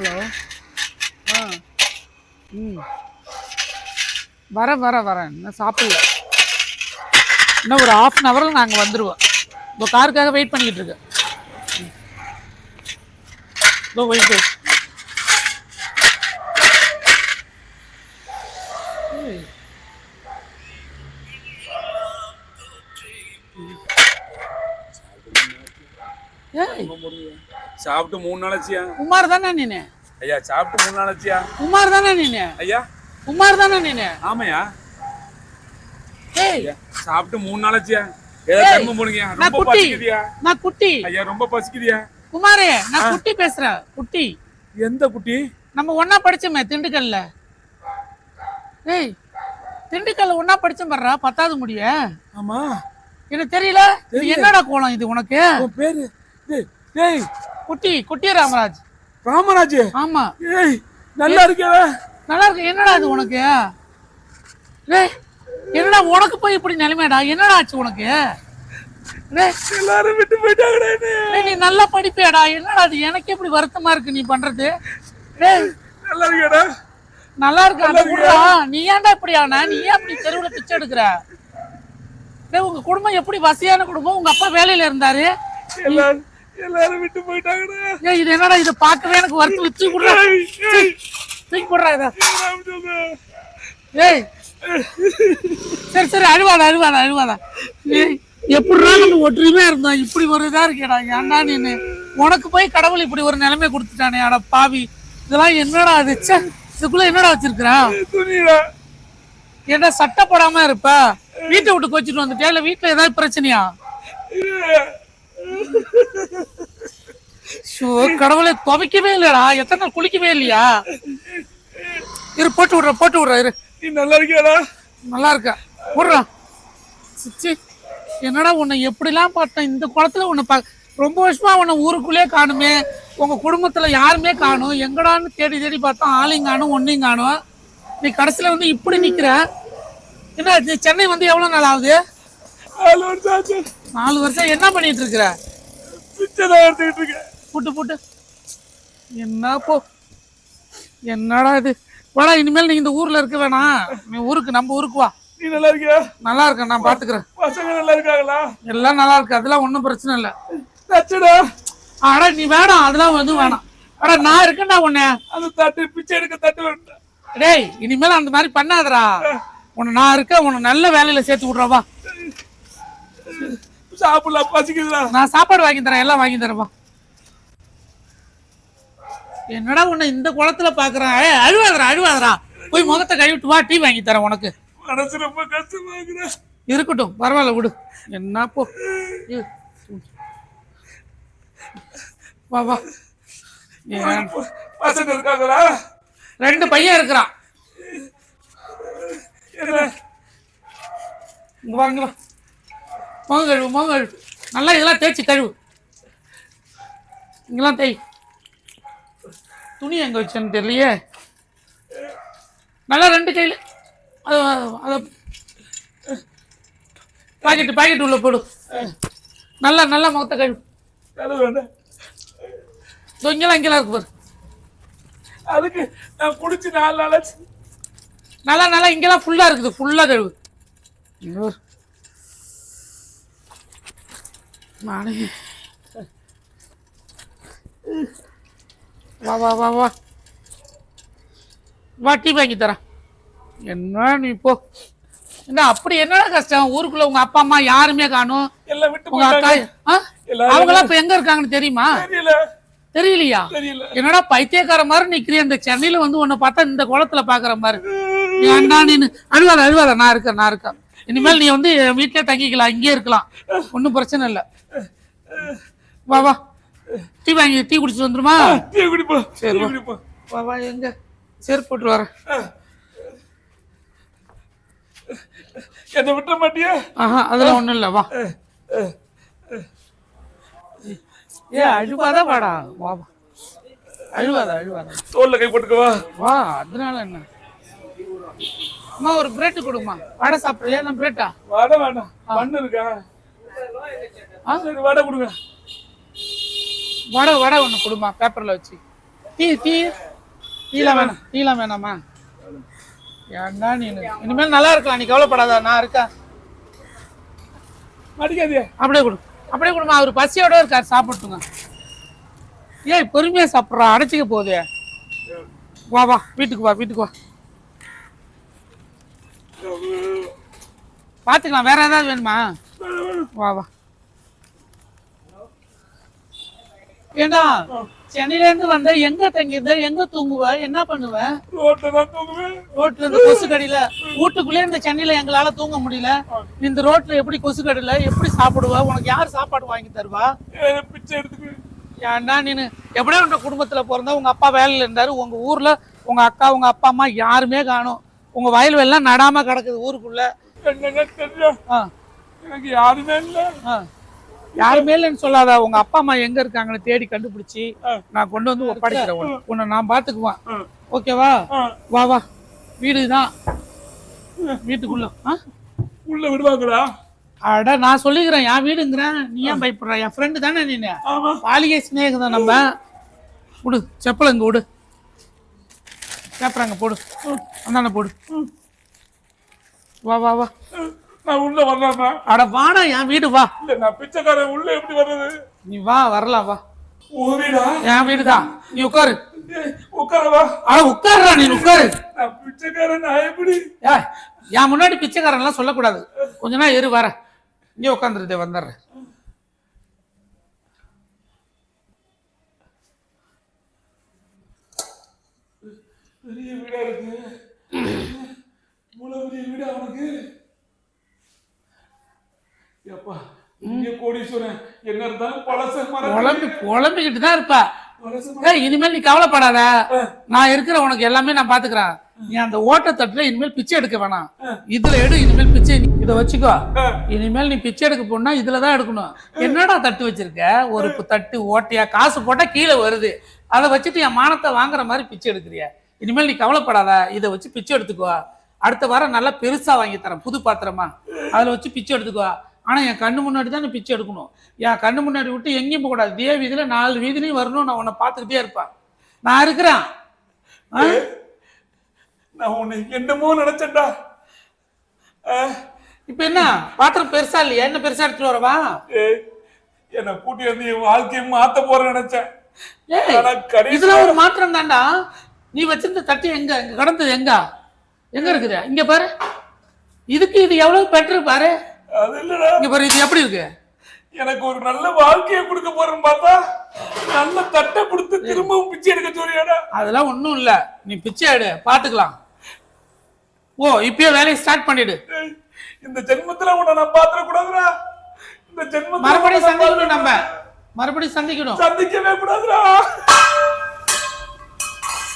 Hello ஆ. ம். வரேன் வரேன் வரேன் இன்னும் சாப்பிடல. இன்னும் ஒரு ஹாஃப் அன் ஹவரில் நாங்கள் வந்துடுவோம் இப்போ காருக்காக வெயிட் பண்ணிக்கிட்டு இருக்கேன். இதோ வெயிட் ஏய். சாப்பிட்டு மூணு நாளாச்சியா குமார் தானே நீனு? ஐயா சாப்பிட்டு மூணு நாளாச்சியா குமார் தானே நீனு? ஐயா. குமார் தானே நீனு? ஆமாயா? சாப்பிட்டு மூணு நாளாச்சியா ஏதோ ஏய், தர்மம் போடுங்க நான் ரொம்ப பசிக்குதியா? நான் குட்டி. ஐயா ரொம்ப பசிக்குதியா? குமாரே நான் குட்டி பேசுறேன். குட்டி. எந்த குட்டி? நம்ம ஒண்ணா படிச்சோமே திண்டுக்கல்ல. ஏய் திண்டுக்கல்ல ஒண்ணா படிச்சோம் பாருடா பத்தாவது முடிய. ஆமா. எனக்கு தெரியல? என்னடா கோலம் இது உனக்கு? உன் பேரு? டேய் குட்டி குட்டி ராமராஜ். ராமராஜ். ஆமா. ஏய் நல்லா இருக்கே நல்லா இருக்கு. என்னடா இது உனக்கு? டேய் என்னடா உனக்கு போய் இப்படி நிலைமைடா என்னடா ஆச்சு உனக்கு? எல்லாரும் விட்டு போயிட்டாங்கடா நீ நல்லா படிப்பியாடா? என்னடா அது எனக்கு எப்படி வருத்தமா இருக்கு நீ பண்றது? நல்லா இருக்கேடா நல்லா இருக்கு? நீ ஏன்டா இப்படி ஆன? நீ ஏன் இப்படி தெருவுல பிச்சை எடுக்கிற? உங்க குடும்பம் எப்படி வசதியான குடும்பம்? உங்க அப்பா வேலையில இருந்தாரு. எல்லாரும் விட்டு போயிட்டாங்கடா. ஏய் இது என்னடா இதை? பார்க்கவே எனக்கு வருத்தம் ஏய், ஏய், தூக்கி போடுறா இதை. ஏய். சரி சரி அழுவாத அழுவாத அழுவாத. ஏய் எப்படிடா நம்ம ஒற்றுமையா இருந்தோம்? இப்படி ஒரு இதா இருக்கேடா. ஏன்டா நீனு உனக்கு போய் கடவுள் இப்படி ஒரு நிலைமை கொடுத்துட்டானே அட பாவி. இதெல்லாம் என்னடா அது இதுக்குள்ள என்னடா வச்சிருக்கிறா? என்ன சட்டை போடாம இருப்ப? வீட்டை விட்டு கோச்சிட்டு வந்துட்டியா? இல்ல வீட்டுல ஏதாவது பிரச்சனையா? ஷோ கடவுளை துவைக்கவே இல்லடா. எத்தனை நாள் குளிக்கவே இல்லையா? இரு போட்டு விடுற போட்டு விடுற இரு. நீ நல்லா இருக்கியாடா? நல்லா இருக்கா விடுறா. சிச்சி என்னடா உன்னை எப்படிலாம் பார்த்தேன்? இந்த குளத்துல உன்னை பா ரொம்ப வருஷமா உன்னை ஊருக்குள்ளே காணுமே. உங்க குடும்பத்துல யாருமே காணும். எங்கடான்னு தேடி தேடி பார்த்தோம். ஆளையும் காணும் ஒன்னையும் காணும். நீ கடைசியில வந்து இப்படி நிக்கிற. என்ன சென்னை வந்து எவ்வளவு நாள் ஆகுது? நாலு வருஷம் ஆச்சு. நாலு வருஷம் என்ன பண்ணிட்டு இருக்கிற? பிச்சை தான் எடுத்துக்கிட்டு இருக்கேன். புட்டு புட்டு. என்ன போ என்னடா இது? வாடா இனிமேல் நீ இந்த ஊர்ல இருக்க வேணாம். நீ ஊருக்கு நம்ம ஊருக்கு வா. நீ நல்லா இருக்கியா? நல்லா இருக்கேன் நான் பாத்துக்கிறேன். பசங்க நல்லா இருக்காங்களா? எல்லாம் நல்லா இருக்கு அதெல்லாம் ஒன்றும் பிரச்சனை இல்லை. தச்சுடா அட நீ வேணாம் அதெல்லாம் வந்து வேணாம். அட நான் இருக்கேன்டா உன்னை. அந்த தட்டு பிச்சை எடுக்க தட்டு வேண்டாம் டேய் இனிமேல் அந்த மாதிரி பண்ணாதடா. உன்னை நான் இருக்கேன் உன்னை நல்ல வேலையில சேர்த்து விட்றா வா. சாப்பிடலாம் பசிக்குதுடா. நான் சாப்பாடு வாங்கி தரேன் எல்லாம் வாங்கி தரேன் வா. என்னடா உன்னை இந்த குளத்துல பாக்குறேன்? ஏய், அழுவாதடா அழுவாதடா. போய் முகத்தை கழுவிட்டு வா டீ வாங்கி தரேன் உனக்கு. மனசு ரொம்ப கஷ்டமா இருக்குடா இருக்கட்டும் பரவாயில்ல விடு. என்ன போ. இரு. வா வா. ஏன்? பசங்க இருக்காங்களா? ரெண்டு பையன் இருக்கிறான். என்ன? இங்க வா இங்க வா. முகம் கழுவு முகம் கழுவு நல்லா இதெல்லாம் தேய்ச்சி கழுவு. இங்கெல்லாம் தேய். துணி எங்க வச்சேன்னு தெரியலையே. நல்லா ரெண்டு கையில். அது அதை பாக்கெட்டு பாக்கெட் உள்ள போடு. நல்லா நல்லா முகத்தை கழுவு. இங்கெல்லாம் இங்கெல்லாம் இருக்கு பாரு. அதுக்கு நான் குடிச்சு நாலு நாளாச்சு. நல்லா நல்லா இங்கெல்லாம் ஃபுல்லாக இருக்குது. ஃபுல்லாக கழுவு. நானே வா வா வா வா. வா டீ வாங்கி தரேன். என்ன நீ போ. என்ன அப்படி என்னடா கஷ்டம்? ஊருக்குள்ள உங்க அப்பா அம்மா யாருமே காணும். உங்க அக்கா அவங்கெல்லாம் இப்ப எங்க இருக்காங்கன்னு தெரியுமா? தெரியல. தெரியலையா? தெரியல. என்னடா பைத்தியக்கார மாதிரி நிக்கிறிய? இந்த சென்னையில வந்து உன்னை பார்த்தா இந்த குளத்துல பாக்குற மாதிரி. நீ அண்ணா நீனு. அழுவாத அழுவாத. நான் இருக்கேன் நான் இருக்கேன். இனிமேல் நீ வந்து வீட்லயே தங்கிக்கலாம் இங்கே இருக்கலாம். ஒன்றும் பிரச்சனை இல்லை. வா வா. டீ வாங்கி டீ குடிச்சிட்டு வந்துருமா? டீ குடிப்போம் சரி. குடிப்போம் வா வா எங்க? செருப்பு போட்டு வரேன். என்னை விட்ட மாட்டியா? ஆஹா அதெல்லாம் ஒண்ணும் இல்லை வா. ஏ அழுவாத வாடா. வா வா. அழுவாத அழுவாத. தோல்ல கை போட்டுக்கவா வா அதனால என்ன? அம்மா ஒரு பிரெட் கொடுமா வடை சாப்பிட்றியா? நான் பிரெட்டா வடை வேண்டாம் பண்ணு இருக்கா? சரி வடை கொடுங்க. வடை வடை ஒன்று கொடுமா பேப்பரில் வச்சு. Tea tea? டீலாம் வேணாம். டீலாம் வேணாமா? ஏன்டா நீ இனிமேல் நல்லா இருக்கலாம் நீ கவலைப்படாத நான் இருக்கேன். அடிக்காதே அப்படியே கொடு. அப்படியே கொடுமா அவர் பசியோட இருக்கார் சாப்பிட்டுங்க. ஏய் பொறுமையா சாப்பிட்றா அடைச்சிக்க போகுது. வா வா வீட்டுக்கு வா வீட்டுக்கு வா. பார்த்துக்கலாம் வேற ஏதாவது வேணுமா? வா வா. ஏண்டா சென்னையில இருந்து வந்த எங்க தங்கியிருந்த எங்க தூங்குவ என்ன பண்ணுவ? ரோட்ல தான் தூங்குவேன் ரோட்ல இருந்து கொசு கடியில. வீட்டுக்குள்ளே இந்த சென்னையில எங்களால தூங்க முடியல. இந்த ரோட்ல எப்படி கொசு கடியில எப்படி சாப்பிடுவ? உனக்கு யார் சாப்பாடு வாங்கி தருவா? ஏன் பிச்சை எடுத்துக்குவேன் நீனு? எப்படியோ உங்க குடும்பத்துல பிறந்த உங்க அப்பா வேலையில இருந்தாரு. உங்க ஊர்ல உங்க அக்கா உங்க அப்பா அம்மா யாருமே காணும். உங்க வயல்வெல்லாம் நடாம கிடக்குது ஊருக்குள்ள. எனக்கு யாருமே இல்ல. யாருமே இல்லைன்னு சொல்லாத உங்க அப்பா அம்மா எங்க இருக்காங்கன்னு தேடி கண்டுபிடிச்சி நான் கொண்டு வந்து ஒப்படைக்கிறேன் உன்னை. நான் பாத்துக்குவேன். ஓகேவா. வா வா. வீடுதான் வீட்டுக்குள்ள. ஆ? உள்ள விடுவாங்களா? அட நான் சொல்லிக்கிறேன். என் வீடுங்கிறேன் நீ ஏன் பயப்படுற? என் ஃப்ரெண்டு தானே ஆமா. பாலிகை சிநேகம் நம்ம. விடு செப்பல் இங்க விடு பேப்பர் போடு. அந்தாண்ட போடு. வா வா வா. நான் உள்ள வரலாமா? அட வாடா என் வீடு வா. இல்ல நான் பிச்சைக்காரன் உள்ள எப்படி வர்றது? நீ வா வரலாம் வா. உன் வீடா? என் வீடுதான் நீ உட்காரு. உட்காரவா அட உட்காருடா நீ உட்காரு. நான் பிச்சைக்காரன் நான் எப்படி? ஏய், என் முன்னாடி பிச்சைக்காரன்லாம் சொல்லக்கூடாது. கொஞ்ச நாள் இரு வர. இங்கே உட்காந்துருதே வந்துடுறேன். பெரிய வீடா இருக்கு. இவ்வளவு பெரிய வீடா அவனுக்கு எப்பா இங்க கோடீஸ்வரன். என்ன இருந்தாலும் பழச குழம்பி குழம்பிக்கிட்டு தான் இருப்ப. ஏய் இனிமேல் நீ கவலைப்படாத. நான் இருக்கிற உனக்கு எல்லாமே நான் பாத்துக்கிறேன். நீ அந்த ஓட்ட தட்டுல இனிமேல் பிச்சை எடுக்க வேணாம். இதுல எடு இனிமேல் பிச்சை இதை வச்சுக்கோ. இனிமேல் நீ பிச்சை எடுக்க போனா இதுல தான் எடுக்கணும். என்னடா தட்டு வச்சிருக்க? ஒரு தட்டு ஓட்டையா? காசு போட்டா கீழே வருது. அதை வச்சுட்டு என் மானத்தை வாங்குற மாதிரி பிச்சை எடுக்கிறிய? இனிமேல் நீ கவலைப்படாத இதை வச்சு பிச்சை எடுத்துக்கோ. அடுத்த வாரம் நல்லா பெருசா வாங்கி தரேன் புது பாத்திரமா. அதுல வச்சு பிச்சை எடுத்துக்கோ. ஆனா என் கண்ணு முன்னாடி தான் நீ பிச்சை எடுக்கணும். என் கண்ணு முன்னாடி விட்டு எங்கேயும் போக கூடாது இதே வீதியில நாலு வீதிலையும் வரணும் நான் உன்னை பார்த்துக்கிட்டே இருப்பேன். நான் இருக்கிறேன்? நான் உன்னை என்னமோ நினைச்சேன்டா. இப்ப என்ன? பாத்திரம் பெருசா இல்லையா? என்ன பெருசா எடுத்துட்டு வரவா? என்னை கூட்டி வந்து என் வாழ்க்கையை மாத்த போறேன்னு நினைச்சேன். இதுல ஒரு மாற்றம் தான்டா நீ வச்சிருந்த தட்டு எங்க? இங்க கடந்தது எங்க? எங்க இருக்குது? இங்க பாரு. இதுக்கு இது எவ்வளவு பெட்டர் பாரு. இங்க பாரு இது எப்படி இருக்கு? எனக்கு ஒரு நல்ல வாழ்க்கையை கொடுக்க போறேன்னு பார்த்தா நல்ல தட்டை கொடுத்து திரும்பவும் பிச்சை எடுக்க சொல்லியாடா அதெல்லாம் ஒண்ணும் இல்ல. நீ பிச்சை எடு பாத்துக்கலாம். ஓ இப்பயே வேலையை ஸ்டார்ட் பண்ணிடு. இந்த ஜென்மத்துல உன்னை நான் பாத்திர கூடாதுடா இந்த ஜென்மத்துல மறுபடியும் சந்திக்கணும் நம்ம. மறுபடியும் சந்திக்கணும். சந்திக்கவே கூடாதுடா.